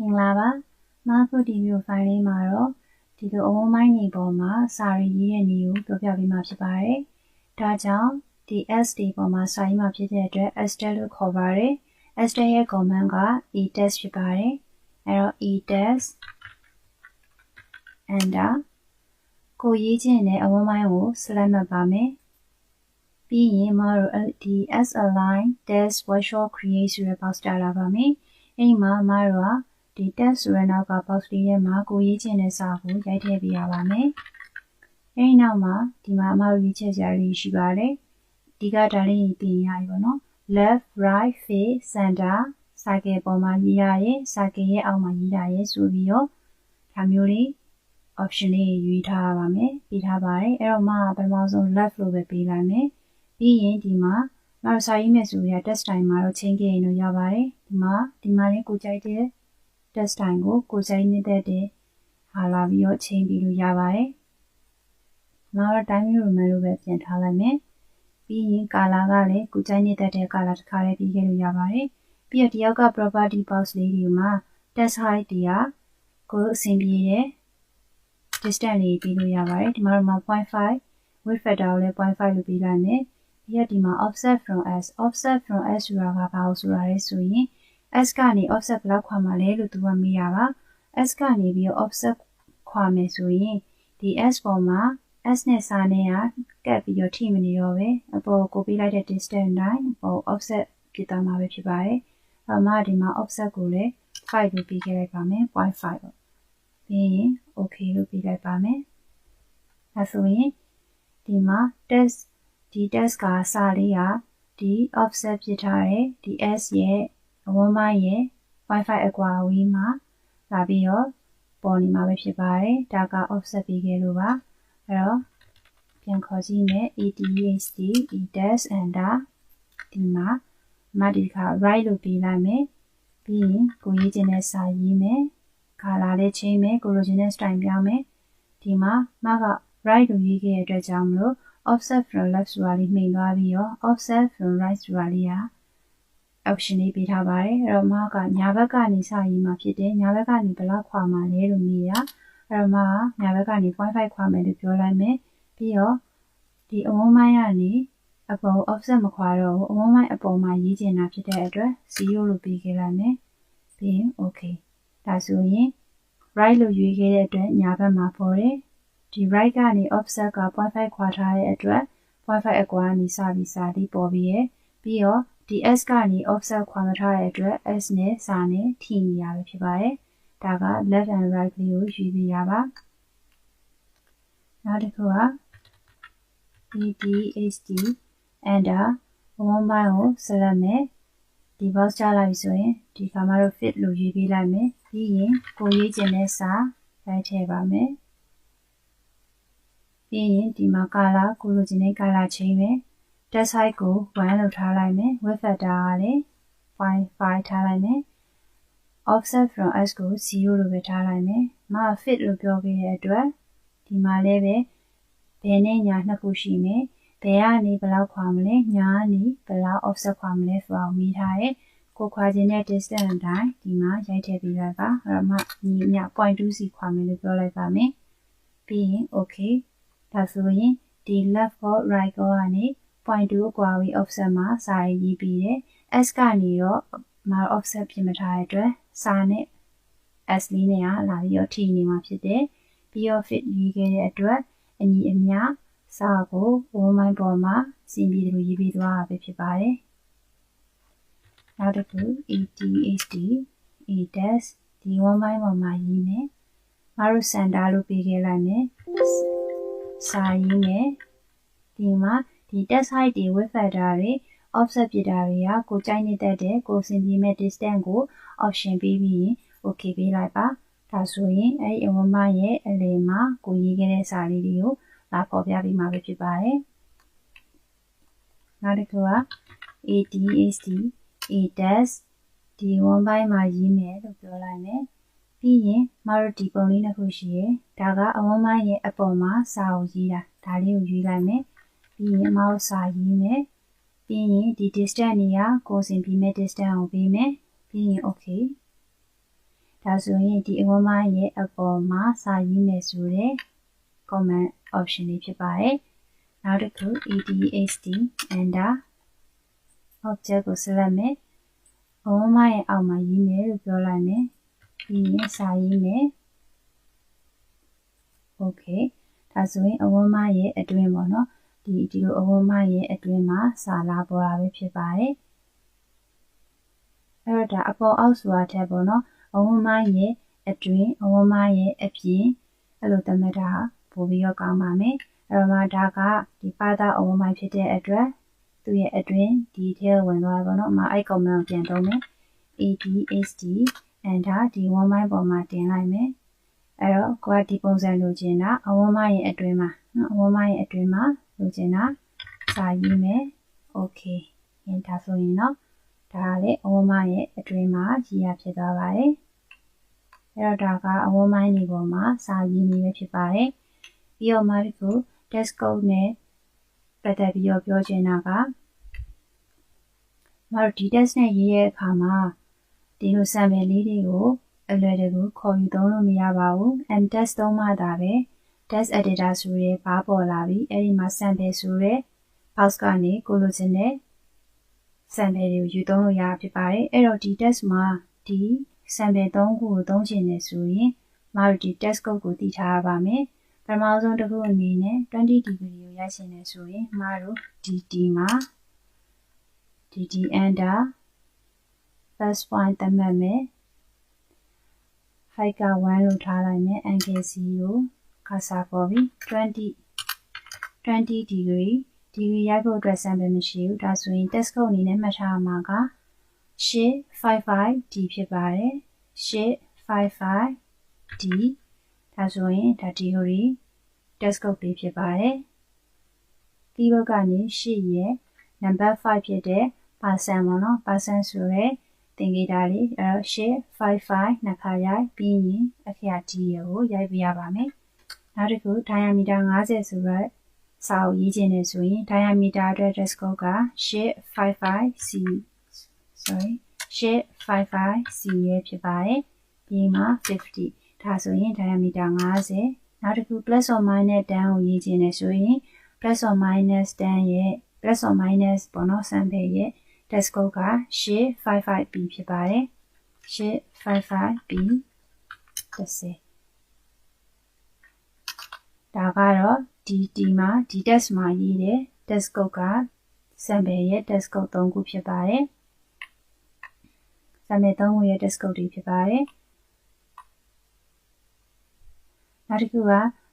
မင်္ဂလာပါမခုဒီဗီဒီယိုဖိုင်လေးမှာတော့ဒီလိုအဝန်းမိုင်းနေပေါ်မှာစာရီရေးတဲ့နည်းကိုပြောပြပေးမှာဖြစ်ပါတယ်ဒါကြောင့်ဒီ SD ပေါ်မှာစာရေးမှာဖြစ်တဲ့အတွက် STEL လို့ခေါ်ပါတယ် STEL ရဲ့ command က e-test ဖြစ်ပါတယ်အဲတော့ e-test enter ကိုရေးခြင်းနဲ့အဝန်းမိုင်းကို select မှတ်ပါမယ်ပြီးရင်မတို့ဒီ s align test workshop create ဆိုတဲ့ box တက်လာပါမယ်အဲ့ဒီမှာမတို့က ဒီ test ဆိုတဲ့နောက်က box လေးထဲမှာကိုရေးချင်တဲ့စာကိုရိုက်ထည့်ပေးရပါမယ်။အဲဒီနောက်မှာဒီမှာအမတို့ရေးချက်စရာတွေရှိပါတယ်။ဒီကဒါလေးပြင်ရပြီပေါ့နော်။ left right face center စာကယ်ပေါ်မှာရေးရရဲ့စာကယ်ရဲ့အောက်မှာရေးရရဲ့ဆိုပြီးတော့ဒါမျိုးလေး option လေးရွေးထားရပါမယ်။ပေးထားပါတယ်။အဲ့တော့မှပထမဆုံး left လို့ပဲပေးလိုက်မယ်။ပြီးရင်ဒီမှာမတော်စာရေးမယ်ဆိုရ test time မှာတော့ချင်းကြရင်တော့ရပါတယ်။ဒီမှာဒီမှာလေးကိုကြိုက်တဲ့ test time ကိုကိုယ်စိတ်နေတဲ့တဲ့ဟာလာပြီးတော့ချိန်ပြီးလို့ရပါတယ်။နောက်တော့ time roman လို့ပဲပြန်ထားလိုက်မယ်။ပြီးရင် color ကလည်းကိုယ်စိတ်နေတဲ့တဲ့ color တစ်ခါလေးပြီးခဲ့လို့ရပါတယ်။ပြီးတော့တယောက်က property box လေးဒီမှာ test height တရားကိုအဆင်ပြေတဲ့ distance လေးပြီးလို့ရပါတယ်။ဒီမှာတော့0.5 width factor ကိုလည်း0.5လို့ပြီးလိုက်မယ်။ပြီးတော့ဒီမှာ offset from s offset from s ဆိုတာကဘာလို့ဆိုတာလဲဆိုရင် s ကနေ offset ဘယ်လောက်ခွာမှာလဲလို့သူကမေးတာပါ s ကနေပြီးတော့ offset ခွာမယ်ဆိုရင်ဒီ s ပေါ်မှာ s နဲ့စာနဲ့ကကပ်ပြီးတော့ထိမနေတော့ပဲအပေါ်ကိုပေးလိုက်တဲ့ distance တိုင်းဟို offset ဖြစ်သွားမှာပဲဖြစ်ပါတယ်အမဒီမှာ offset ကိုလည်း5လို့ပေးခဲ့လိုက်ပါမယ်0.5ပေါ့ပြီးရင် okay လို့ပေးလိုက်ပါမယ်အဲဆိုရင်ဒီမှာ test ဒီ test ကစာလေးကဒီ offset ဖြစ်ထားတဲ့ဒီ s ရဲ့ အဝန်းပိုင်းရဲ့ Wi-Fi အကွာအဝေးမှာလာပြီးတော့ပေါ်နေမှာပဲဖြစ်ပါတယ်ဒါက offset ပေးခဲ့လို့ပါအဲ့တော့ပြန်ခေါ်ကြည့်မယ် ADHD edash enter ဒီမှာမဒီခါ right လို့ပေးလိုက်မယ်ပြီးရင်ကိုရေးခြင်းနဲ့စာရေးမယ်ခါလာလေးချိန်မယ်ကိုလိုချင်တဲ့ style ပြောင်းမယ်ဒီမှာမက right လို့ရေးခဲ့တဲ့အတွက်ကြောင့်မလို့ offset from left ဆိုတာလေးနှိမ်သွားပြီးတော့ offset from right ဆိုတာလေးက option လေးပေးထားပါတယ်အဲ့တော့မကညာဘက်ကနေစရေးမှာဖြစ်တယ်ညာဘက်ကနေဘယ်လောက်ခွာမှာလဲလို့မေးတာအဲ့တော့မကညာဘက်ကနေ0.5ခွာမယ်လို့ပြောလိုက်မယ်ပြီးတော့ဒီအဝန်းမိုင်းကနေအပေါ် offset မခွာတော့ဘူးအဝန်းမိုင်းအပေါ်မှာရေးချင်တာဖြစ်တဲ့အတွက်0လို့ပေးခဲ့လိုက်မယ်ပြီးရင် okay ဒါဆိုရင် right လို့ရွေးခဲ့တဲ့အတွက်ညာဘက်မှာပေါ်တယ်ဒီ right ကနေ offset က0.5ခွာထားတဲ့အတွက် 0.5အကွာကနေစပြီးစာပြီးပေါ်ပြီးရပြီးတော့ ဒီ s ကနေ offset ခွာမထားတဲ့အတွက် s နဲ့စာနဲ့ထိနေရပဲဖြစ်ပါတယ်။ဒါက left and right လေးကိုယူပြီးရပါ။နောက်တစ်ခုက ADHD enter 1 by ကို select မယ်။ဒီ box ချလိုက်ပြီဆိုရင်ဒီကမှတော့ fit လို့ယူပေးလိုက်မယ်။ပြီးရင်ကိုရေးခြင်းနဲ့စာရိုက်ထည့်ပါမယ်။ပြီးရင်ဒီမှာ color ကိုလိုချင်တဲ့ color ချိန်မယ်။ test height ကို1လို့ထားလိုက်မယ် width factor ကလည်း0.5ထားလိုက်မယ် offset from s ကို0လို့ပဲထားလိုက်မယ်မ fit လို့ပြောခဲ့တဲ့အတွက်ဒီမှာလည်းပဲဘယ်နဲ့ညာနှစ်ခုရှိမယ်ဘယ်ကနေဘယ်လောက်ခွာမလဲညာကနေဘယ်လောက် offset ခွာမလဲဆိုတာကိုမိထားတယ်ကိုခွာခြင်းတဲ့ distance အတိုင်းဒီမှာရိုက်ထည့်ပေးလိုက်ပါအဲ့တော့မှညီမြ0.2စီခွာမယ်လို့ပြောလိုက်ပါမယ်ပြီးရင် okay ဒါဆိုရင်ဒီ left or right ကောကနေ 0.2အကွာဝေး offset မှာစာရေးပြီးတယ် s ကနေတော့မ offset ဖြစ်မထားတဲ့အတွက်စာနဲ့ s လေးနဲ့ကလာပြီးတော့ထိနေမှာဖြစ်တယ်ပြီးတော့ fit ရေးခဲ့တဲ့အတွက်အညီအမျှစာကိုဝန်းမိုင်းပေါ်မှာစီးပြီးလို့ရေးပြီးသွားတာပဲဖြစ်ပါတယ်နောက်တစ်ခု ETHD EDS ဒီဝန်းမိုင်းပေါ်မှာရေးမယ်မတို့စန်တာလို့ပေးခဲ့လိုက်မယ်စာရေးမယ်ဒီမှာ ဒီ test height တွေ width factor တွေ offset ပြတာတွေကကိုကြိုက်နေတဲ့တဲ့ကိုစင်ပြေမဲ့ distance ကို option ပေးပြီးရင် okay ပေးလိုက်ပါဒါဆိုရင်အဲ့ဒီအဝမရဲ့အလယ်မှာကိုရေးခဲ့တဲ့စာလေးတွေကိုလာပေါ်ပြပေးမှာပဲဖြစ်ပါတယ်နောက်တစ်ခုက ADHD ADAS ဒီ1 by မှာရေးမယ်လို့ပြောလိုက်မယ်ပြီးရင်မတို့ဒီပုံလေးနှစ်ခုရှိရယ်ဒါကအဝန်းမိုင်းရဲ့အပေါ်မှာစာကိုရေးတာဒါလေးကိုရွေးလိုက်မယ် ပြီးရင် mouse စာရေးမယ်ပြီးရင်ဒီ distance နေရာကိုစင်ပြီးမဲ့ distance ကိုပေးမယ်ပြီးရင် okay ဒါဆိုရင်ဒီအဝန်းမိုင်းရဲ့အပေါ်မှာစာရေးမယ်ဆိုတဲ့ comment option လေးဖြစ်ပါတယ်နောက်တစ်ခု adhd enter object ကို select မယ်အဝန်းမိုင်းရဲ့အောက်မှာရေးမယ်လို့ပြောလိုက်မယ်ပြီးရင်စာရေးမယ် okay ဒါဆိုရင်အဝန်းမိုင်းရဲ့အတွင်းပေါ့နော် ဒီဒီလိုအဝန်းမိုင်းရဲ့အတွင်းမှာစာလာပေါ်တာပဲဖြစ်ပါတယ်အဲ့တော့ဒါအပေါ်အောက်ဆိုတာထက်ပေါ့နော်အဝန်းမိုင်းရဲ့အတွင်းအဝန်းမိုင်းရဲ့အပြင်အဲ့လိုသတ်မှတ်တာပို့ပြီးတော့ကောင်းပါမယ်အဲ့တော့မှဒါကဒီပါတာအဝန်းမိုင်းဖြစ်တဲ့အတွက်သူ့ရဲ့အတွင်း detail ဝင်သွားပါတော့။အမအဲ့ comment ကိုပြန်သုံးမယ်။ ADHD enter ဒီ one line ပေါ်မှာတင်လိုက်မယ်။အဲ့တော့ကိုကဒီပုံစံလိုချင်တာအဝန်းမရဲ့အတွင်းမှာနော်အဝန်းမရဲ့အတွင်းမှာ လိုချင်တာစာရေးမယ်။ okay ။ရင်ဒါဆိုရင်တော့ဒါကလည်းအဝန်းမရဲ့အတွင်းမှာရေးရဖြစ်သွားပါတယ်။အဲ့တော့ဒါကအဝန်းမိုင်းဒီပေါ်မှာစာရေးနေပဲဖြစ်ပါတယ်။ပြီးတော့မှဒီကို desktop နဲ့ပတ်သက်ပြီးတော့ပြောချင်တာကမတို့ဒီ test နဲ့ရေးရဲ့အခါမှာဒီလို sample လေးတွေကိုအလွယ်တကူခေါ်ယူသုံးလို့မရပါဘူး m test သုံးမှသာပဲ test editor ဆိုရဲဘာပေါ်လာပြီအဲ့ဒီမှာ sample ဆိုရဲ box ကနေကိုလိုချင်တဲ့ sample တွေကိုယူသုံးလို့ရဖြစ်ပါတယ်အဲ့တော့ဒီ test မှာဒီ sample 3ခုကိုသုံးချင်တယ်ဆိုရင်မတို့ဒီ test code ကိုတည်ထားရပါမယ်ပထမဆုံးတစ်ခုအနေနဲ့20 degree ကိုရိုက်ရှင်နေဆိုရင်မတို့ dt မှာ dt enter first point သတ်မှတ်မယ် height က1လို့ထားလိုက်မယ် angle 0 cursor ပေါ်ပြီ20 20 degree degree ရိုက်ဖို့အတွက် sample မရှိဘူးဒါဆိုရင် test code အနေနဲ့မှတ်ထားမှာက 855d ဖြစ်ပါတယ် 855d ဒါဆိုရင်ဒါ theory desktop လေးဖြစ်ပါတယ်။ keyboard ကနေ8ရဲ့ number 5ဖြစ်တဲ့ percent ပေါ့နော် percent ဆိုရဲသင်္ကေတလေးအဲတော့855နှစ်ခါရိုက်ပြီးရင်အခရာ d ရကိုရိုက်ပြရပါမယ်။ နောက်တစ်ခု diameter 50ဆိုရဲစာအုပ်ရေးခြင်းနဲ့ဆိုရင် diameter အတွက် desktop က 855c sorry 855c ရဲ့ဖြစ်ပါတယ်။ပြီးမှ50ဒါဆိုရင် diameter 50နောက်တစ်ခု plus or minus 10ကိုရေးခြင်းနဲ့ဆိုရင် plus or minus 10ရဲ့ plus or minus ပေါ့နော် sample ရဲ့ test code က 855b ဖြစ်ပါတယ် 855b 30 ဒါကတော့ဒီဒီမှာဒီ test မှာရေးတဲ့ test code က sample ရဲ့ test code 3ခုဖြစ်ပါတယ် sample 3ခုရဲ့ test code တွေဖြစ်ပါတယ်နောက်တစ်ခုက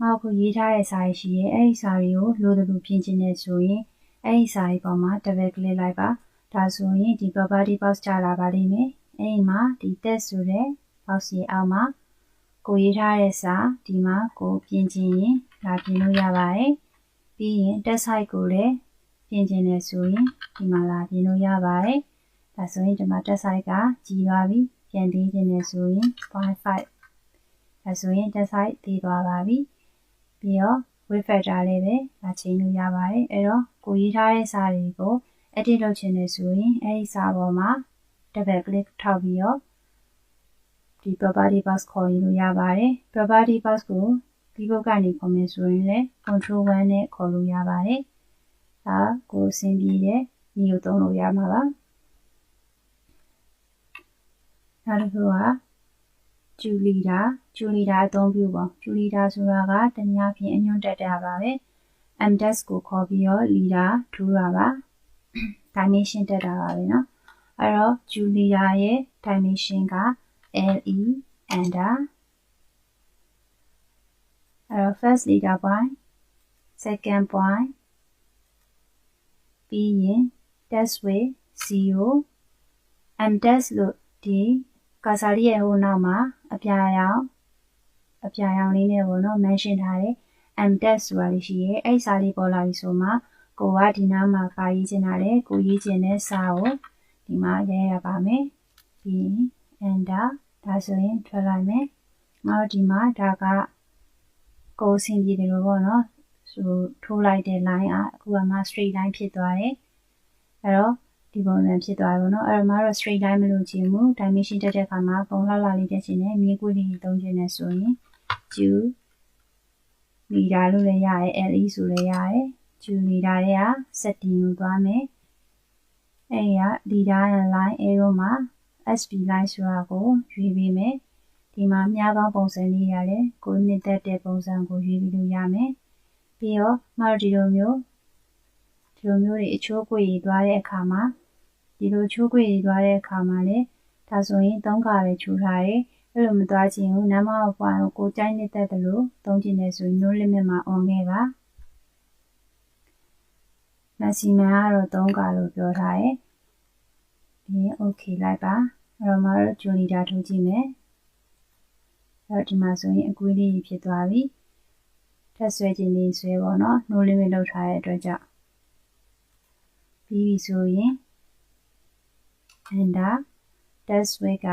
မောက်ကိုရေးထားတဲ့စာရီရှိရဲ့အဲ့ဒီစာရီကိုလိုသလိုပြင်ချင်နေဆိုရင်အဲ့ဒီစာရီပေါ်မှာ double click လိုက်ပါဒါဆိုရင်ဒီ property box ကြလာပါလိမ့်မယ်အဲ့ဒီမှာဒီ text ဆိုတဲ့ box ရဲ့အောက်မှာ ကိုရေးထားတဲ့စာဒီမှာကိုပြင်ချင်ရင်ဒါပြင်လို့ရပါတယ်ပြီးရင် text height ကိုလည်းပြင်ချင်တယ်ဆိုရင်ဒီမှာလာပြင်လို့ရပါတယ်ဒါဆိုရင်ဒီမှာ text height ကကြီးသွားပြီပြန်သေးခြင်းနဲ့ဆိုရင်0.5ဒါဆိုရင် test site တည်သွားပါပြီပြီးတော့ weight factor လေးပဲလာချိန်လို့ရပါတယ်အဲ့တော့ကိုရေးထားတဲ့စာတွေကို edit လုပ်ချင်တယ်ဆိုရင်အဲ့ဒီစာပေါ်မှာ double click ထောက်ပြီးတော့ ဒီ property box ခေါ်ယူလို့ရပါတယ် property box ကို keyboard ကနေခေါ်မယ်ဆိုရင်လည်း control 1နဲ့ခေါ်လို့ရပါတယ်ဒါကိုအဆင်ပြေတဲ့ညီကိုသုံးလို့ရမှာပါနောက်တစ်ခုကဂျူလီတာဂျူလီတာအသုံးပြုပေါ့ဂျူလီတာဆိုတာကတနည်းအားဖြင့်အညွှန်းတက်တာပါပဲ mdex ကိုခေါ်ပြီးတော့လီတာထူတာပါ dimension တက်တာပါပဲเนาะအဲ့တော့ဂျူလီယာရဲ့ dimension က le under အဲ့တော့ first leader point second point ပြီးရင် test way 0 mdex လို့ဒီကာစာလေးရဲ့ဟိုနောက်မှာအပြာရောင်အပြာရောင်လေးနဲ့ပေါ့နော် mention ထားတယ် m test ဆိုတာလေးရှိရဲအဲ့စာလေးပေါ်လာပြီဆိုမှကိုကဒီနားမှာပါရေးချင်တာလေကိုရေးချင်တဲ့စာကိုဒီမှာရေးရပါမယ်ပြီး enter ဒါဆိုရင်ထွက်လိုက်မယ်နောက်ဒီမှာဒါကကိုဆင်ပြေတယ်လို့ပေါ့နော်ဆိုထိုးလိုက်တဲ့ line อ่ะအခုကမှ straight line ဖြစ်သွားတယ်အဲ့တော့ဒီပုံစံဖြစ်သွားတယ်ပေါ့နော်အဲ့တော့မတော့ straight line မလို့ချင်ဘူး dimension တက်တဲ့အခါမှာပုံလှလှလေးတက်ချင်တယ်မြေကွေးလေးသုံးချင်တယ်ဆိုရင် Q မီတာလို့လည်းရတယ် LE ဆိုလည်းရတယ် Q မီတာတွေက setting ကိုသွားမယ်အဲ့ဒီက leader line arrow မှာ SB line ဆိုတာကိုရွေးပေးမယ်ဒီမှာမြားကောင်းပုံစံလေးရတယ်ကိုနှစ်သက်တဲ့ပုံစံကိုရွေးပြီးလို့ရမယ်ပြီးတော့မတို့ဒီလိုမျိုးဒီလိုမျိုးတွေအချိုးကွေရသွားတဲ့အခါမှာဒီလိုချိုးကွေရသွားတဲ့အခါမှာလည်းဒါဆိုရင်သုံးခါပဲချိုးထားတယ်အဲ့လိုမသွားချင်ဘူးနမ်းမအပွားကိုကိုကြိုက်နေတဲ့တလို့သုံးချင်တယ်ဆိုရင် no limit မှာ on ခဲ့ပါ maximum ကတော့3ခါလို့ပြောထားတယ် ဒီ okay လိုက်ပါအဲ့တော့မတို့ဂျိုနီတာထိုးကြည့်မယ်အဲ့တော့ဒီမှာဆိုရင်အကွေးလေးဖြစ်သွားပြီထက်ဆွဲခြင်းလေးဆွဲပေါ့နော် no limit လောက်ထားတဲ့အတွက်ကြောင့်ပြီးပြီဆိုရင် enter test weight က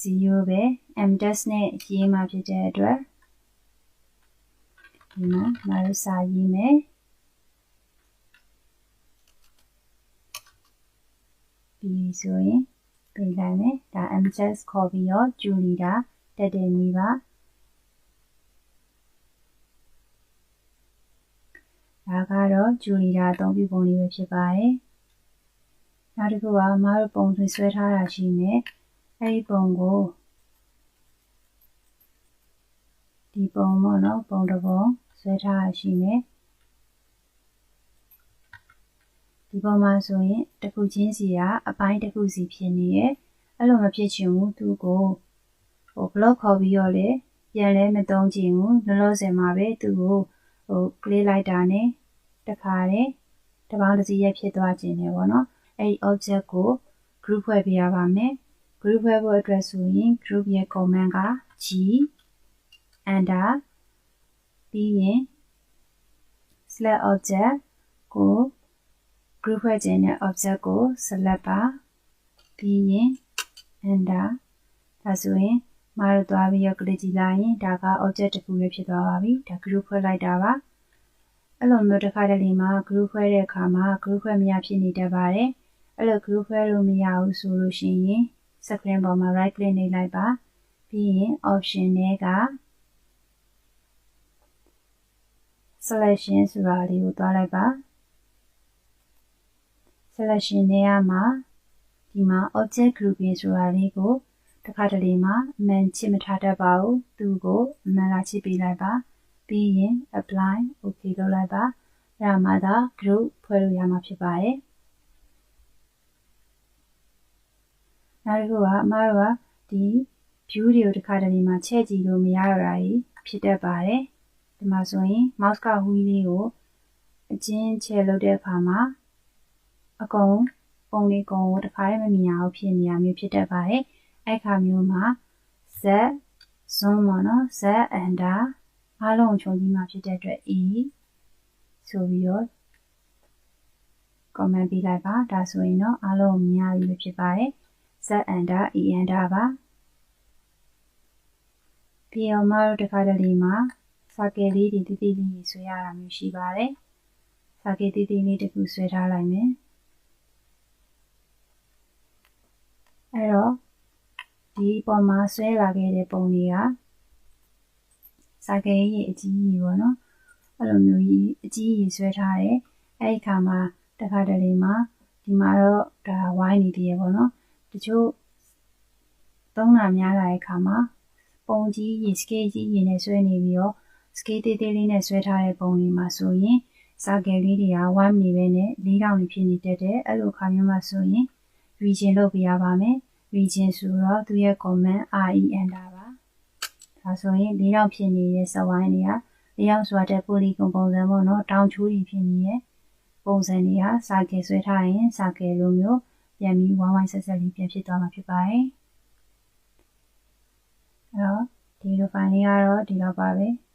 0ပဲ m test နဲ့ရေးမှာဖြစ်တဲ့အတွက်ဒီမှာမတို့စာရေးမယ် ပြီးဆိုရင်ပြင်လိုက်မယ်ဒါ m test ခေါ်ပြီးတော့ဂျူလီတာတက်တဲ့နည်းပါဒါကတော့ဂျူလီတာအသုံးပြုပုံလေးပဲဖြစ်ပါတယ်နောက်တစ်ခုကမတို့ပုံဆွဲဆွဲထားတာရှိနေအဲ့ဒီပုံကိုဒီပုံပေါ့နော်ပုံတစ်ပုံဆွဲထားတာရှိနေ ဒီပုံမှာဆိုရင်တစ်ခုချင်းစီကအပိုင်းတစ်ခုစီဖြစ်နေရဲ့အဲ့လိုမဖြစ်ချင်ဘူးသူကိုဟို block ခေါ်ပြီးတော့လေပြန်လဲမသုံးချင်ဘူးလောလောဆယ်မှာပဲသူကိုဟို click လိုက်တာနဲ့တခါတည်းတပေါင်းတစ်စီးရဖြစ်သွားခြင်းနဲ့ပေါ့နော်အဲ့ဒီ object ကို group ဖွဲ့ပြရပါမယ် group ဖွဲ့ဖို့အတွက်ဆိုရင် group ရဲ့ command က g enter ပြီးရင် select object ကို group ဖွဲ့ခြင်းနဲ့ object ကို select ပါပြီးရင် enter ဒါဆိုရင်မတို့သွားပြီးတော့ click ကြည့်လိုက်ရင်ဒါက object တစ်ခုပဲဖြစ်သွားပါပြီဒါ group ဖွဲ့လိုက်တာပါအဲ့လိုမျိုးတစ်ခါတလေမှာ group ဖွဲ့တဲ့အခါမှာ group ဖွဲ့မရဖြစ်နေတတ်ပါတယ်အဲ့လို group ဖွဲ့လို့မရဘူးဆိုလို့ရှိရင် screen ပေါ်မှာ right click နှိပ်လိုက်ပါပြီးရင် option တွေက selection ဆိုတာလေးကိုသွားလိုက်ပါ selection တွေရမှာဒီမှာ object grouping ဆိုတာလေးကိုတခါတလေမှာအမှန်ချစ်မထားတတ်ပါဘူးသူကိုအမှန်လာချစ်ပေးလိုက်ပါပြီးရင် apply okay လုပ်လိုက်ပါအဲ့ဒါမှသာ group ဖွဲ့လို့ရမှာဖြစ်ပါတယ်နောက်တစ်ခုကအမားတို့ကဒီ view တွေကိုတခါတလေမှာချဲ့ကြည့်လို့မရတော့တာကြီးဖြစ်တတ်ပါတယ်ဒီမှာဆိုရင် mouse က wheel လေးကိုအချင်းချဲ့လုပ်တဲ့အခါမှာ အကုန်ပုံလေးကုံကိုတခါတည်းမမြင်အောင်ဖြစ်နေရမျိုးဖြစ်တတ်ပါတယ်အဲ့ခါမျိုးမှာ z zoom ပေါ့နော် z enter အားလုံးခြုံကြီးမှာဖြစ်တဲ့အတွက် e ဆိုပြီးတော့ comment ပေးလိုက်ပါဒါဆိုရင်တော့အားလုံးမြင်ရပြီဖြစ်ပါတယ် z enter e enter ပါပြီးတော့မတို့တခါတလေမှာစာကယ်လေးတွေတည်တည်လေးဆွဲရတာမျိုးရှိပါတယ်စာကယ်တည်တည်လေးတစ်ခုဆွဲထားလိုက်မယ်အဲ့တော့ ဒီပေါ်မှာဆွဲလာခဲ့တဲ့ပုံတွေကစာကယ်ကြီးအကြီးကြီးပေါ့နော်အဲ့လိုမျိုးကြီးအကြီးကြီးဆွဲထားတယ်အဲ့ဒီခါမှာတခါတလေမှာဒီမှာတော့ဒါဝိုင်းနေသေးရပေါ့နော်တချို့သုံးတာများလာတဲ့ခါမှာပုံကြီးရေစကေးကြီးရေနဲ့ဆွဲနေပြီးတော့စကေးသေးသေးလေးနဲ့ဆွဲထားတဲ့ပုံလေးမှာဆိုရင်စာကယ်လေးတွေကဝိုင်းနေပဲနဲ့လေးတောင်နေဖြစ်နေတတ်တယ်အဲ့လိုခါမျိုးမှာဆိုရင် region လုပ်ပြရပါမယ် region ဆိုတော့သူရဲ့ command re enter ပါဒါဆိုရင်လေးတောင်ဖြစ်နေတဲ့စဝိုင်းတွေကလေးတောင်ဆိုတာတဲ့ polygon ပုံစံပေါ့နော်တောင်ချိုးတွေဖြစ်နေတဲ့ပုံစံတွေကစာကယ်ဆွဲထားရင်စာကယ်လိုမျိုးပြန်ပြီးဝိုင်းဝိုင်းဆက်ဆက်လေးပြန်ဖြစ်သွားမှာဖြစ်ပါတယ်အဲ့တော့ဒီလို file လေးကတော့ဒီလောက်ပါပဲ။